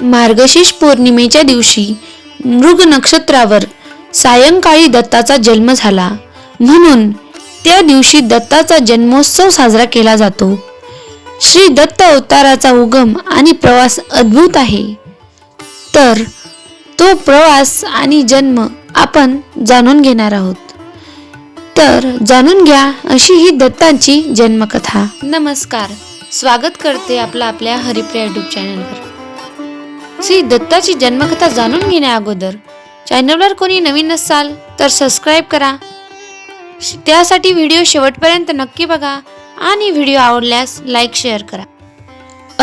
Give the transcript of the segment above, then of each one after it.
मार्गशीर्ष पौर्णिमेच्या दिवशी मृग नक्षत्रावर सायंकाळी दत्ताचा जन्म झाला. म्हणून त्या दिवशी दत्ताचा जन्मोत्सव साजरा केला जातो. श्री दत्त अवताराचा उगम आणि प्रवास अद्भुत आहे. तर तो प्रवास आणि जन्म आपण जाणून घेणार आहोत. तर जाणून घ्या अशी ही दत्तांची जन्मकथा. नमस्कार. स्वागत करते आपला आपल्या हरिप्रिया युट्यूब चॅनलवर श्री दत्ताची जन्मकथा जाणून घेण्या अगोदर चॅनलवर कोणी नवीन नसाल तर सबस्क्राईब करा. त्यासाठी व्हिडिओ शेवटपर्यंत नक्की बघा आणि व्हिडिओ आवडल्यास लाईक शेअर करा.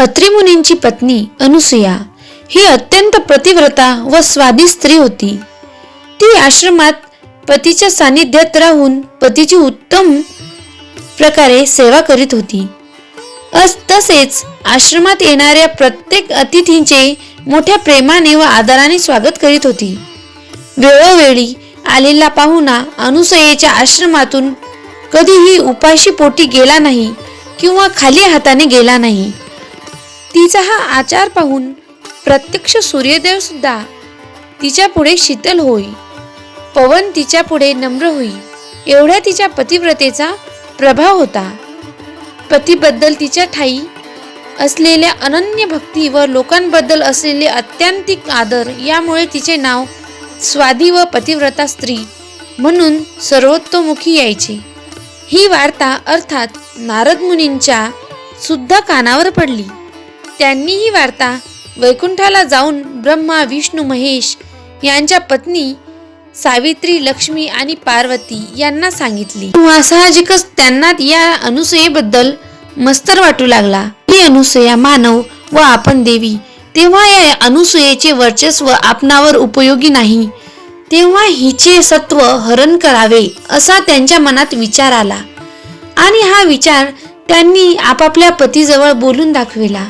अत्रिमुनींची पत्नी अनुसुया ही अत्यंत प्रतिव्रता व स्वादी स्त्री होती. ती आश्रमात पतीच्या सानिध्यात राहून पतीची उत्तम प्रकारे सेवा करीत होती. अस तसेच आश्रमात येणाऱ्या प्रत्येक अतिथींचे मोठ्या प्रेमाने व आदराने स्वागत करीत होती. वेळोवेळी आलेला पाहुणा अनुसयेच्या आश्रमातून कधीही उपाशी पोटी गेला नाही किंवा खाली हाताने गेला नाही. तिचा हा आचार पाहून प्रत्यक्ष सूर्यदेव सुद्धा तिच्या पुढे शीतल होई. पवन तिच्या पुढे नम्र होई. एवढ्या तिच्या पतिव्रतेचा प्रभाव होता. पतीबद्दल तिच्या ठाई असलेल्या अनन्य भक्ती व लोकांबद्दल असलेले अत्यंतिक आदर यामुळे तिचे नाव स्वादी व पतिव्रता स्त्री म्हणून सर्वतोमुखी यायचे. ही वार्ता अर्थात नारद मुनींच्या सुद्धा कानावर पडली. त्यांनी ही वार्ता वैकुंठाला जाऊन ब्रह्मा विष्णू महेश यांच्या पत्नी सावित्री लक्ष्मी आणि पार्वती यांना सांगितली. तेव्हा साहजिकच त्यांना या अनुसयेबद्दल मस्तर वाटू लागला. ही अनुसया मानव व आपण देवी तेव्हा या अनुसयेचे वर्चस्व आपणावर उपयोगी नाही. तेव्हा हिचे सत्व हरण करावे असा त्यांच्या मनात विचार आला. आणि हा विचार त्यांनी आपापल्या पतीजवळ बोलून दाखविला.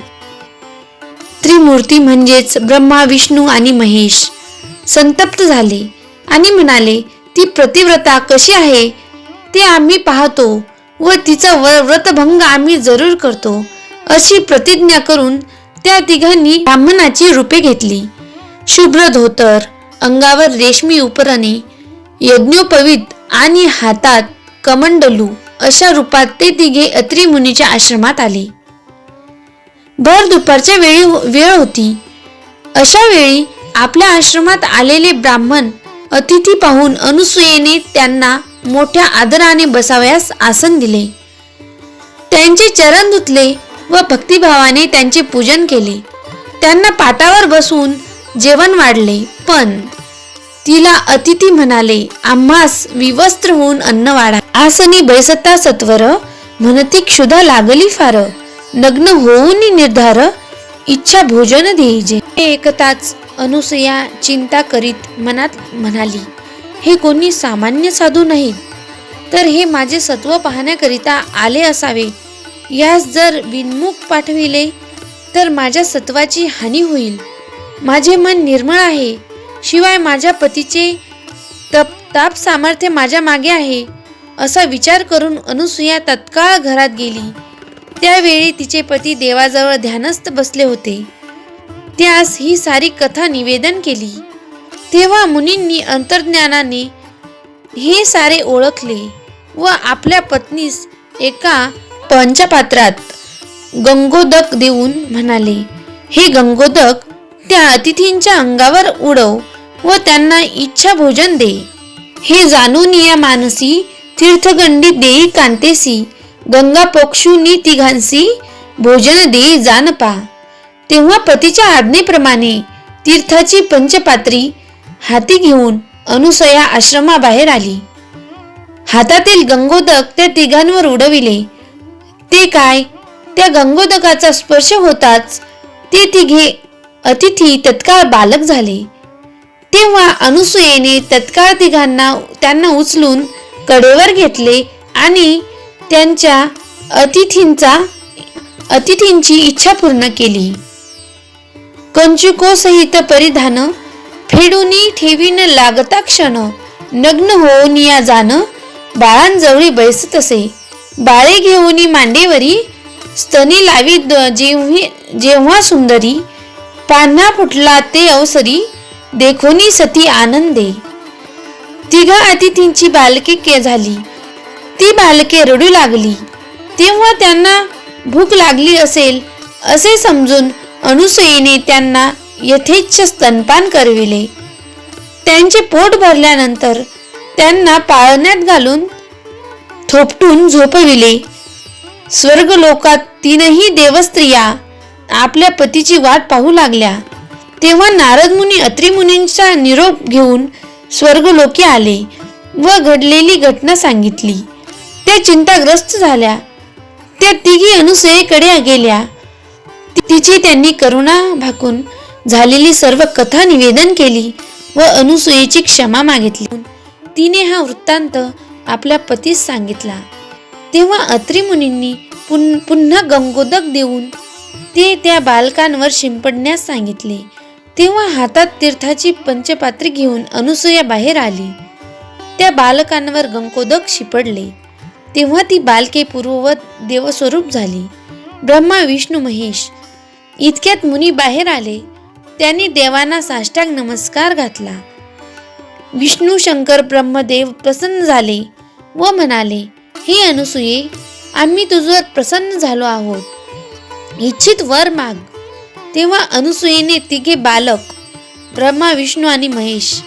त्रिमूर्ती म्हणजेच ब्रह्मा विष्णू आणि महेश संतप्त झाले आणि म्हणाले ती प्रतिव्रता कशी आहे? ते आम्ही पाहतो व तिचा व- व्रतभंग आम्ही जरूर करतो. अशी प्रतिज्ञा करून त्या तिघांनी ब्राह्मणाची रूपे घेतली. शुभ्र धोतर अंगावर रेशमी उपरणे यज्ञोपवीत आणि हातात कमंडलू अशा रूपात ते तिघे अत्री मुनीच्या आश्रमात आले. भर दुपारच्या वेळी वेळ होती. अशा वेळी आपल्या आश्रमात आलेले ब्राह्मण अतिथी पाहून अनुसूयेने त्यांना मोठ्या आदराने बसावयास आसन दिले. त्यांचे चरण धुतले व भक्तिभावाने त्यांचे पूजन केले. त्यांना पाटावर बसून जेवण वाढले पण तिला अतिथी म्हणाले आम्हास विवस्त्र होऊन अन्न वाढा. आसनी बैसता सत्वर म्हणती क्षुधा लागली फार. नग्न होऊन निर्धार इच्छा भोजन देईजे. हे एकताच अनुसया चिंता करीत मनात म्हणाली हे कोणी सामान्य साधू नाहीत. तर हे माझे सत्व पाहण्याकरिता आले असावे यास जर विनमुख पाठविले तर माझ्या सत्वाची हानी होईल. माझे मन निर्मळ आहे. शिवाय माझ्या पतीचे तप ताप सामर्थ्य माझ्या मागे आहे असा विचार करून अनुसुया तत्काळ घरात गेली. त्यावेळी तिचे पती देवाजवळ ध्यानस्थ बसले होते. त्यास ही सारी कथा निवेदन केली. तेव्हा मुनींनी अंतर्ज्ञानाने हे सारे ओळखले व आपल्या पत्नीस एका पंचपात्रात गंगोदक देऊन म्हणाले हे गंगोदक त्या अतिथींच्या अंगावर उडव व त्यांना इच्छा भोजन दे. हे जाणून या मानसी तीर्थगंडी देई कांतेसी गंगा पोक्षुनी तिघांसी भोजन देई जानपा तेव्हा पतीच्या आज्ञेप्रमाणे तीर्थाची पंचपात्री हाती घेऊन अनुसया आश्रमाबाहेर आली. हातातील गंगोदक त्या तिघांवर उडविले. ते काय? त्या गंगोदकाचा स्पर्श होताच ते तिघे अतिथी तत्काळ बालक झाले. तेव्हा अनुसुयेने तत्काळ तिघांना त्यांना उचलून कडेवर घेतले आणि त्यांच्या अतिथींचा अतिथींची इच्छा पूर्ण केली. कंचुकोसहित परिधान फेडूनी ठेवीन लागता क्षण नग्न होऊन या जाणं बाळांजवळी बैसत असे. बाळे घेऊन मांडेवरी स्तनी लावी जेव्ही जेव्हा सुंदरी पान्हा फुटला ते अवसरी देखोनी सती आनंदे. तिघा अतिथींची बालके के झाली. ती बालके रडू लागली. तेव्हा त्यांना भूक लागली असेल असे समजून अनुसयीने त्यांना यथेच्छ स्तनपान करविले. त्यांचे पोट भरल्यानंतर त्यांना पाळण्यात घालून थोपटून झोपविले. स्वर्ग लोकात तीनही देवस्त्रिया आपल्या पतीची वाट पाहू लागल्या. तेव्हा नारद मुनी अत्री मुनींचा निरोप घेऊन स्वर्गलोकी आले व घडलेली घटना सांगितली. त्या चिंताग्रस्त झाल्या. त्या तिघी अनुसयेकडे गेल्या. तिची त्यांनी करुणा भाकून झालेली सर्व कथा निवेदन केली व अनुसयेची क्षमा मागितली. तिने हा वृत्तांत आपल्या पतीस सांगितला. तेव्हा अत्रिमुनींनी पुन पुन्हा गंगोदक देऊन ते त्या बालकांवर शिंपडण्यास सांगितले. तेव्हा हातात तीर्थाची पंचपात्री घेऊन अनुसूया बाहेर आली. त्या बालकांवर गंगोदक शिपडले. तेव्हा ती बालके पूर्ववत देवस्वरूप झाली. ब्रह्मा विष्णू महेश इतक्यात मुनी बाहेर आले. त्यांनी देवांना साष्टांग नमस्कार घातला. विष्णू शंकर ब्रह्मदेव प्रसन्न झाले व म्हणाले हे अनुसूये आम्ही तुझवर प्रसन्न झालो आहोत. इच्छित वर माग. तेव्हा अनुसूयेने तिघे बालक ब्रह्मा विष्णू आणि महेश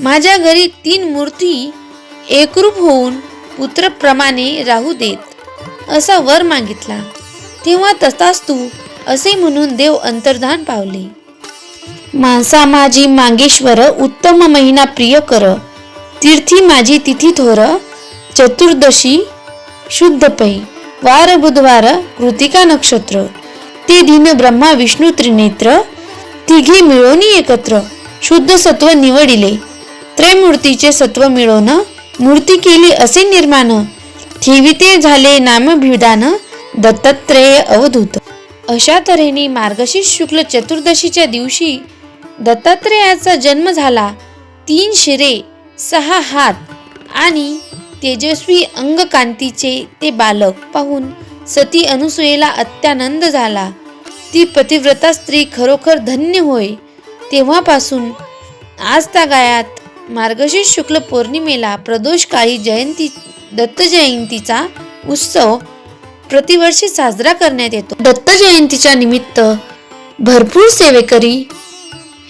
माझ्या घरी तीन मूर्ती एकरूप होऊन पुत्रप्रमाणे राहू देत. असा वर मागितला. तेव्हा तसाच तू असे म्हणून देव अंतर्धान पावले. मासा माझी मांगेश्वर उत्तम महिना प्रिय कर. तीर्थी माझी तिथी थोर चतुर्दशी शुद्ध पै. वार बुधवार कृतिका नक्षत्र. ते दिन ब्रह्मा विष्णू त्रिनेत्र. तिघे मिळवून एकत्र. शुद्ध सत्व निवडिले. त्रैमूर्तीचे सत्व मिळवून मूर्ती केली असे निर्माण. ठेविते झाले नामभिदान दत्तात्रेय अवधूत. अशा तऱ्हेने मार्गशीर्ष शुक्ल चतुर्दशीच्या दिवशी दत्तात्रेयाचा जन्म झाला. तीन शिरे सहा हात आणि तेजस्वी अंगकांतीचे ते बालक पाहून सती अनुसुयेला अत्यानंद झाला. ती पतिव्रता स्त्री खरोखर धन्य होय. तेव्हापासून आज तागायात मार्गशीर्ष शुक्ल पौर्णिमेला प्रदोष काळी जयंती दत्त जयंतीचा उत्सव प्रतिवर्षी साजरा करण्यात येतो. दत्त जयंतीच्या निमित्त भरपूर सेवेकरी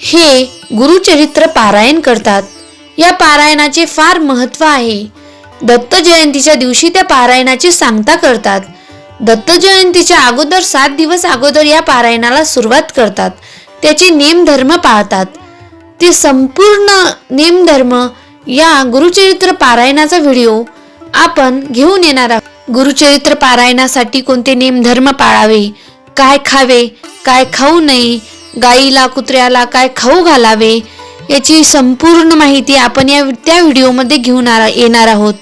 हे गुरुचरित्र पारायण करतात. या पारायणाचे फार महत्त्व आहे. दत्त जयंतीच्या दिवशी त्या पारायणाची सांगता करतात. दत्त जयंतीच्या अगोदर सात दिवस अगोदर या पारायणाला सुरुवात करतात. त्याचे नेमधर्म पाळतात ते संपूर्ण नेमधर्म या गुरुचरित्र पारायणाचा व्हिडिओ आपण घेऊन येणार आहोत. गुरुचरित्र पारायणासाठी कोणते नेमधर्म पाळावे? काय खावे? काय खाऊ नये? गाईला कुत्र्याला काय खाऊ घालावे याची संपूर्ण माहिती आपण या त्या व्हिडिओमध्ये घेऊन आ- येणार आहोत.